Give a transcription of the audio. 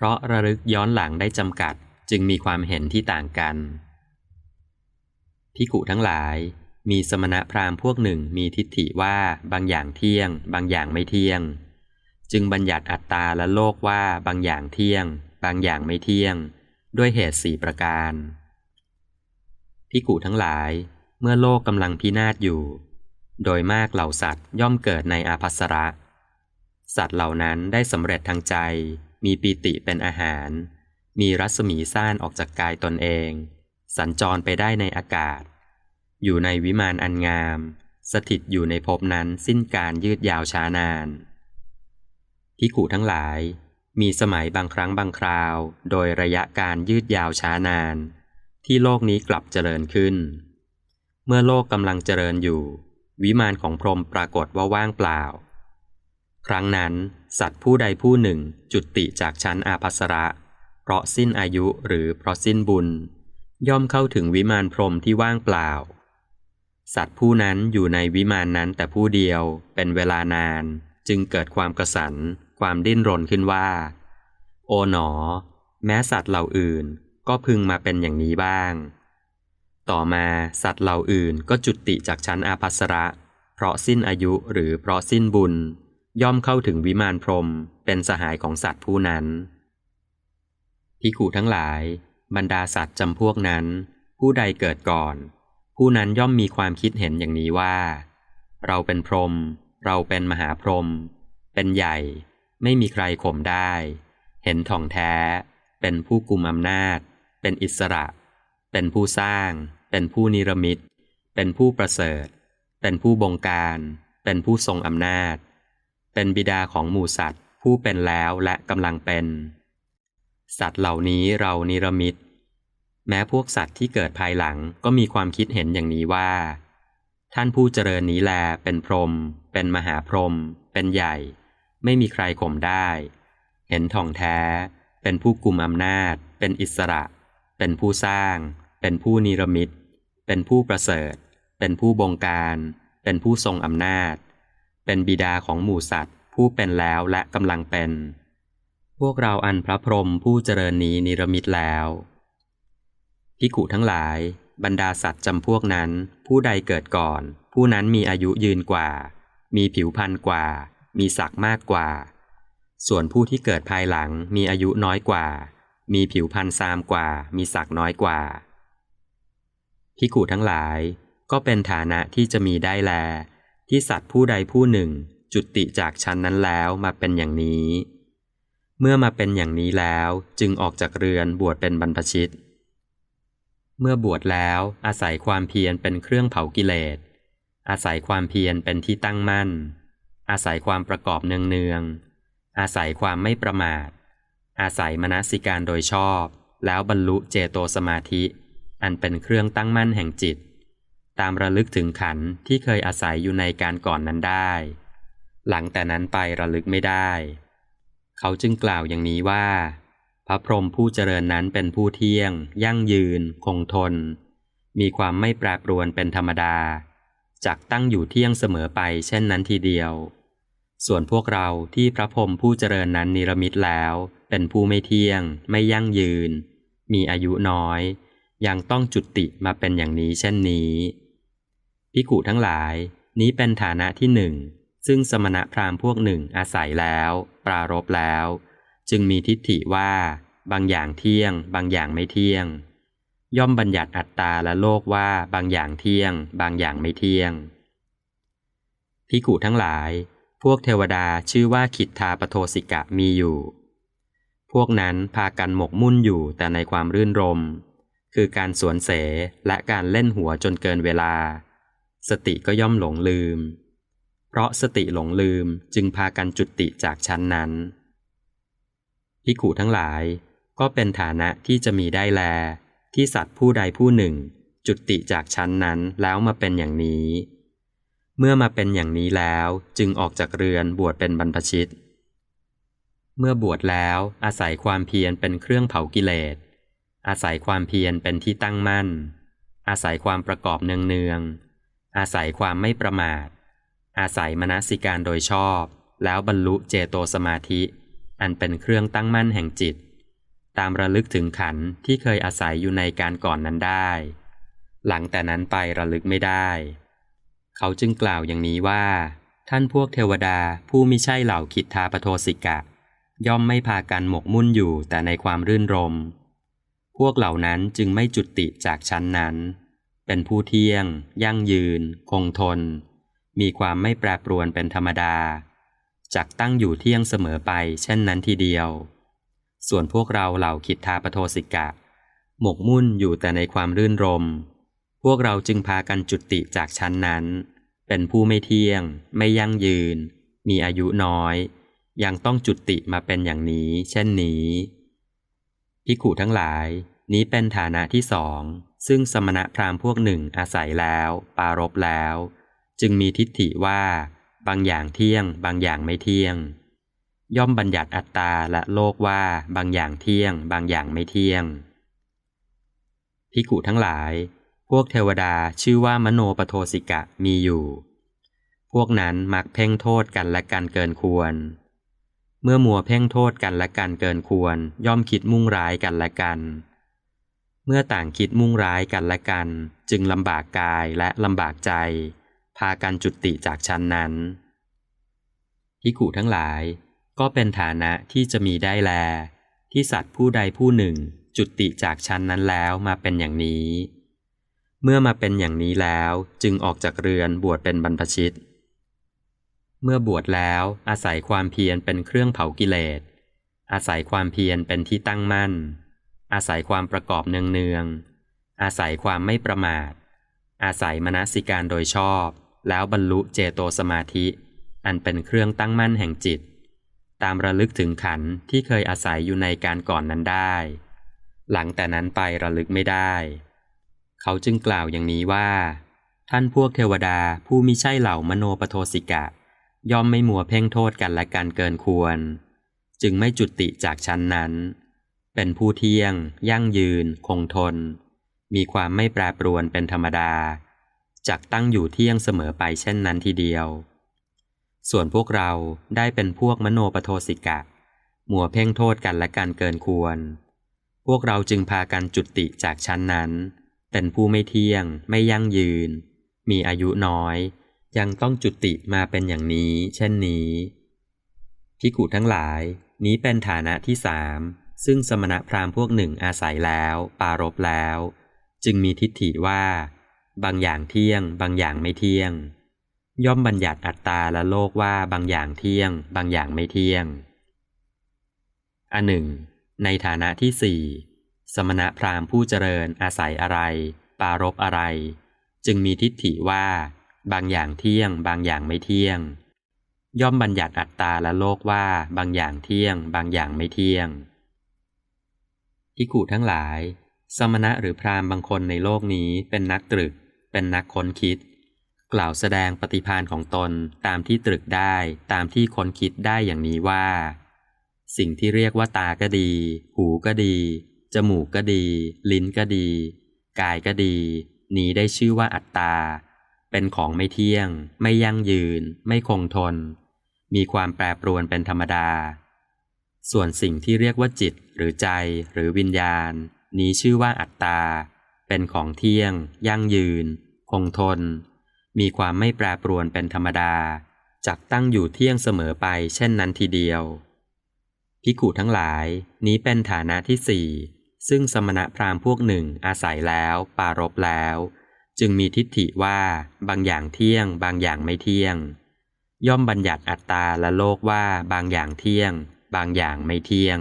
เพราะระลึกย้อนหลังได้จำกัดจึงมีความเห็นที่ต่างกัน พิกุทั้งหลาย มีสมณะพราหมณ์พวกหนึ่งมีทิฏฐิว่าบางอย่างเที่ยง บางอย่างไม่เที่ยง จึงบัญญัติอัตตาและโลกว่าบางอย่างเที่ยง บางอย่างไม่เที่ยง ด้วยเหตุสี่ประการพิกุทั้งหลาย เมื่อโลกกำลังพินาศอยู่ โดยมากเหล่าสัตว์ย่อมเกิดในอาภัสระ สัตว์เหล่านั้นได้สำเร็จทางใจ มีปีติเป็นอาหาร มีรัศมีซ่านออกจากกายตนเอง สัญจรไปได้ในอากาศ อยู่ในวิมานอันงาม สถิตอยู่ในภพนั้นสิ้นการยืดยาวช้านานพิกุทั้งหลาย มีสมัยบางครั้งบางคราว โดยระยะการยืดยาวช้านาน ที่โลกนี้กลับเจริญขึ้น เมื่อโลกกำลังเจริญอยู่ วิมานของพรหมปรากฏว่าว่างเปล่า ครั้งนั้น สัตว์ผู้ใดผู้หนึ่งจุติจากชั้นอาภัสระ เพราะสิ้นอายุหรือเพราะสิ้นบุญ ย่อมเข้าถึงวิมานพรหมที่ว่างเปล่า สัตว์ผู้นั้นอยู่ในวิมานนั้นแต่ผู้เดียวเป็นเวลานานจึงเกิดความกระสันความดิ้นรนขึ้นว่า โอ๋หนอ แม้สัตว์เหล่าอื่นก็พึงมาเป็นอย่างนี้บ้าง ต่อมาสัตว์เหล่าอื่นก็จุติจากชั้นอาภัสระ เพราะสิ้นอายุหรือเพราะสิ้นบุญ ย่อมเข้าถึงวิมานพรมเป็นสหายของสัตว์ผู้นั้นพิขูทั้งหลาย บรรดาสัตว์จำพวกนั้น ผู้ใดเกิดก่อน ผู้นั้นย่อมมีความคิดเห็นอย่างนี้ว่า เราเป็นพรม เราเป็นมหาพรม เป็นใหญ่ ไม่มีใครข่มได้ เห็นท่องแท้ เป็นผู้กุมอำนาจ เป็นอิสระ เป็นผู้สร้าง เป็นผู้นิรมิต เป็นผู้ประเสริฐ เป็นผู้บงการ เป็นผู้ทรงอำนาจ เป็นบิดาของหมู่สัตว์ ผู้เป็นแล้วและกำลังเป็น สัตว์เหล่านี้เรานิรมิต แม้พวกสัตว์ที่เกิดภายหลังก็มีความคิดเห็นอย่างนี้ว่า ท่านผู้เจริญนี้แลเป็นพรหมเป็นมหาพรหมเป็นใหญ่ ไม่มีใครข่มได้ เห็นท่องแท้ เป็นผู้กุมอำนาจ เป็นอิสระ เป็นผู้สร้าง เป็นผู้นิรมิต เป็นผู้ประเสริฐ เป็นผู้บงการ เป็นผู้ทรงอำนาจ เป็นบิดาของหมู่สัตว์ ผู้เป็นแล้วและกำลังเป็น พวกเราอันพระพรหมผู้เจริญนี้นิรมิตแล้วพิขุทั้งหลาย บรรดาสัตว์จำพวกนั้น ผู้ใดเกิดก่อน ผู้นั้นมีอายุยืนกว่า มีผิวพรรณกว่า มีศักดิ์มากกว่า ส่วนผู้ที่เกิดภายหลังมีอายุน้อยกว่า มีผิวพรรณซามกว่า มีศักดิ์น้อยกว่าพิขูทั้งหลาย ก็เป็นฐานะที่จะมีได้แล ที่สัตว์ผู้ใดผู้หนึ่ง จุติจากชั้นนั้นแล้วมาเป็นอย่างนี้ เมื่อมาเป็นอย่างนี้แล้วจึงออกจากเรือนบวชเป็นบรรพชิต เมื่อบวชแล้วอาศัยความเพียรเป็นเครื่องเผากิเลส อาศัยความเพียรเป็นที่ตั้งมั่น อาศัยความประกอบเนืองๆอาศัยความไม่ประมาท อาศัยมนสิการโดยชอบ แล้วบรรลุเจโตสมาธิ อันเป็นเครื่องตั้งมั่นแห่งจิต ตามระลึกถึงขันที่เคยอาศัยอยู่ในการก่อนนั้นได้ หลังแต่นั้นไประลึกไม่ได้ เขาจึงกล่าวอย่างนี้ว่า พระพรหมผู้เจริญนั้นเป็นผู้เที่ยง ยั่งยืน คงทน มีความไม่แปรปรวนเป็นธรรมดาจักตั้งอยู่เที่ยงเสมอไปเช่นนั้นทีเดียว ส่วนพวกเราที่พระพรหมผู้เจริญนั้นนิรมิตแล้ว เป็นผู้ไม่เที่ยง ไม่ยั่งยืน มีอายุน้อย ยังต้องจุติมาเป็นอย่างนี้เช่นนี้ พิกุทั้งหลาย นี้เป็นฐานะที่หนึ่ง ซึ่งสมณะพราหมณ์พวกหนึ่งอาศัยแล้ว ปรารบแล้ว จึงมีทิฏฐิว่า บางอย่างเที่ยง บางอย่างไม่เที่ยง ย่อมบัญญัติอัตตาและโลกว่าบางอย่างเที่ยง บางอย่างไม่เที่ยงพิกุทั้งหลาย พวกเทวดาชื่อว่าขิทธาปโทสิกะมีอยู่ พวกนั้นพากันหมกมุ่นอยู่แต่ในความรื่นรม คือการสวนเสและการเล่นหัวจนเกินเวลา สติก็ย่อมหลงลืม เพราะสติหลงลืมจึงพากันจุติจากชั้นนั้นพิขูทั้งหลายก็เป็นฐานะที่จะมีได้แล ที่สัตว์ผู้ใดผู้หนึ่ง จุติจากชั้นนั้นแล้วมาเป็นอย่างนี้ เมื่อมาเป็นอย่างนี้แล้วจึงออกจากเรือนบวชเป็นบรรพชิต เมื่อบวชแล้วอาศัยความเพียรเป็นเครื่องเผากิเลสอาศัยความเพียรเป็นที่ตั้งมั่น อาศัยความประกอบเนืองๆ อาศัยความไม่ประมาท อาศัยมนสิการโดยชอบ แล้วบรรลุเจโตสมาธิ อันเป็นเครื่องตั้งมั่นแห่งจิต ตามระลึกถึงขันที่เคยอาศัยอยู่ในการก่อนนั้นได้ หลังแต่นั้นไประลึกไม่ได้ เขาจึงกล่าวอย่างนี้ว่า ท่านพวกเทวดาผู้มิใช่เหล่าคิดทาปโทสิกะ ย่อมไม่พากันหมกมุ่นอยู่แต่ในความรื่นรม พวกเหล่านั้นจึงไม่จุติจากชั้นนั้น เป็นผู้เที่ยง ยั่งยืน คงทน มีความไม่แปรปรวนเป็นธรรมดา จักตั้งอยู่เที่ยงเสมอไป เช่นนั้นทีเดียว ส่วนพวกเราเหล่าคิดทาปโทสิกะ หมกมุ่นอยู่แต่ในความรื่นรม พวกเราจึงพากันจุติจากชั้นนั้น เป็นผู้ไม่เที่ยง ไม่ยั่งยืน มีอายุน้อย ยังต้องจุติมาเป็นอย่างนี้ เช่นนี้พิขุทั้งหลายนี้เป็นฐานะที่สอง ซึ่งสมณะพราหมณ์พวกหนึ่งอาศัยแล้ว ปารบแล้ว จึงมีทิฏฐิว่า บางอย่างเที่ยง บางอย่างไม่เที่ยง ย่อมบัญญัติอัตตาและโลกว่าบางอย่างเที่ยง บางอย่างไม่เที่ยงพิกุทั้งหลาย พวกเทวดาชื่อว่ามโนปโทสิกะมีอยู่ พวกนั้นมักเพ่งโทษกันและกันเกินควร เมื่อมัวเพ่งโทษกันและกันเกินควร ย่อมคิดมุ่งร้ายกันและกัน เมื่อต่างคิดมุ่งร้ายกันและกัน จึงลำบากกายและลำบากใจ พากันจุติจากชั้นนั้นพิขุทั้งหลาย ก็เป็นฐานะที่จะมีได้แล ที่สัตว์ผู้ใดผู้หนึ่ง จุติจากชั้นนั้นแล้วมาเป็นอย่างนี้ เมื่อมาเป็นอย่างนี้แล้วจึงออกจากเรือนบวชเป็นบรรพชิต เมื่อบวชแล้วอาศัยความเพียรเป็นเครื่องเผากิเลสอาศัยความเพียรเป็นที่ตั้งมั่น อาศัยความประกอบเนืองๆ อาศัยความไม่ประมาท อาศัยมนสิการโดยชอบ แล้วบรรลุเจโตสมาธิ อันเป็นเครื่องตั้งมั่นแห่งจิต ตามระลึกถึงขันที่เคยอาศัยอยู่ในการก่อนนั้นได้ หลังแต่นั้นไประลึกไม่ได้ เขาจึงกล่าวอย่างนี้ว่า ท่านพวกเทวดาผู้มิใช่เหล่ามโนปโทสิกะ ย่อมไม่มัวเพ่งโทษกันและกันเกินควร จึงไม่จุติจากชั้นนั้น เป็นผู้เที่ยง ยั่งยืน คงทน มีความไม่แปรปรวนเป็นธรรมดาจักตั้งอยู่เที่ยงเสมอไปเช่นนั้นทีเดียว ส่วนพวกเราได้เป็นพวกมโนปโทสิกะ มัวเพ่งโทษกันและกันเกินควร พวกเราจึงพากันจุติจากชั้นนั้น เป็นผู้ไม่เที่ยง ไม่ยั่งยืน มีอายุน้อย ยังต้องจุติมาเป็นอย่างนี้ เช่นนี้พิกุทั้งหลาย นี้เป็นฐานะที่สาม ซึ่งสมณพราหมณ์พวกหนึ่งอาศัยแล้ว ปารบแล้ว จึงมีทิฏฐิว่า บางอย่างเที่ยง บางอย่างไม่เที่ยง ย่อมบัญญัติอัตตาและโลกว่าบางอย่างเที่ยง บางอย่างไม่เที่ยง อันหนึ่ง ในฐานะที่สี่สมณพราหมณ์ผู้เจริญอาศัยอะไร ปารบอะไร จึงมีทิฏฐิว่า บางอย่างเที่ยง บางอย่างไม่เที่ยง ย่อมบัญญัติอัตตาและโลกว่าบางอย่างเที่ยง บางอย่างไม่เที่ยง ที่ขู่ทั้งหลาย สมณะหรือพราหมณ์บางคนในโลกนี้เป็นนักตรึก เป็นนักค้นคิด กล่าวแสดงปฏิพานของตนตามที่ตรึกได้ตามที่ค้นคิดได้อย่างนี้ว่า สิ่งที่เรียกว่าตาก็ดี หูก็ดี จมูกก็ดี ลิ้นก็ดี กายก็ดี นี้ได้ชื่อว่าอัตตา เป็นของไม่เที่ยง ไม่ยั่งยืน ไม่คงทน มีความแปรปรวนเป็นธรรมดา ส่วนสิ่งที่เรียกว่าจิต หรือใจหรือวิญญาณ นี้ชื่อว่าอัตตา เป็นของเที่ยง ยั่งยืน คงทน มีความไม่แปรปรวนเป็นธรรมดา จักตั้งอยู่เที่ยงเสมอไปเช่นนั้นทีเดียวพิกุทั้งหลายนี้เป็นฐานะที่สี่ซึ่งสมณะพราหมณ์พวกหนึ่งอาศัยแล้ว ปารบแล้ว จึงมีทิฏฐิว่าบางอย่างเที่ยง บางอย่างไม่เที่ยง ย่อมบัญญัติอัตตาและโลกว่าบางอย่างเที่ยง บางอย่างไม่เที่ยง